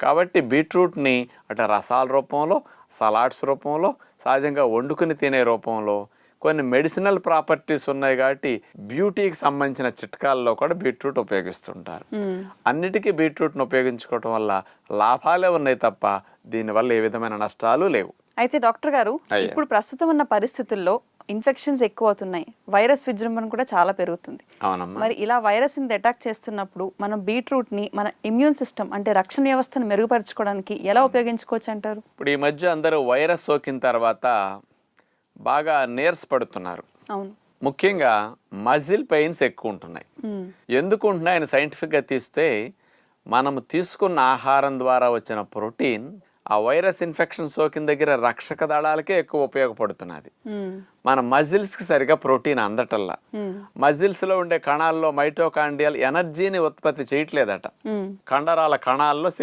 కాబట్టి బీట్రూట్ని అటు రసాల రూపంలో సలాడ్స్ రూపంలో సహజంగా వండుకుని తినే రూపంలో కొన్ని మెడిసినల్ ప్రాపర్టీస్ ఉన్నాయి కాబట్టి బ్యూటీకి సంబంధించిన చిట్కాల్లో కూడా బీట్రూట్ ఉపయోగిస్తుంటారు. అన్నిటికీ బీట్రూట్ను ఉపయోగించుకోవటం వల్ల లాభాలే ఉన్నాయి తప్ప దీనివల్ల ఏ విధమైన నష్టాలు లేవు. అయితే డాక్టర్ గారు. ఇప్పుడు ప్రస్తుతం ఉన్న పరిస్థితుల్లో ఇన్ఫెక్షన్స్ ఎక్కువ అవుతున్నాయి వైరస్ విజృంభణ కూడా చాలా పెరుగుతుంది. మరి ఇలా వైరస్ని అటాక్ చేస్తున్నప్పుడు మనం బీట్రూట్ని మన ఇమ్యూన్ సిస్టమ్ అంటే రక్షణ వ్యవస్థను మెరుగుపరచుకోవడానికి ఎలా ఉపయోగించుకోవచ్చు అంటారు? ఇప్పుడు ఈ మధ్య అందరూ వైరస్ సోకిన తర్వాత బాగా నీరస పడుతున్నారు. అవును. ముఖ్యంగా మజిల్ పెయిన్స్ ఎక్కువ ఉంటున్నాయి. ఎందుకు ఉంటున్నాయని సైంటిఫిక్గా తీస్తే మనము తీసుకున్న ఆహారం ద్వారా వచ్చిన ప్రోటీన్ ఆ వైరస్ ఇన్ఫెక్షన్ సోకిన దగ్గర రక్షక దళాలకే ఎక్కువ ఉపయోగపడుతున్నది. మన మజిల్స్కి సరిగా ప్రోటీన్ అందటల్లా. మజిల్స్లో ఉండే కణాల్లో మైటోకాండియల్ ఎనర్జీని ఉత్పత్తి చేయట్లేదట. కండరాల కణాల్లో శక్తి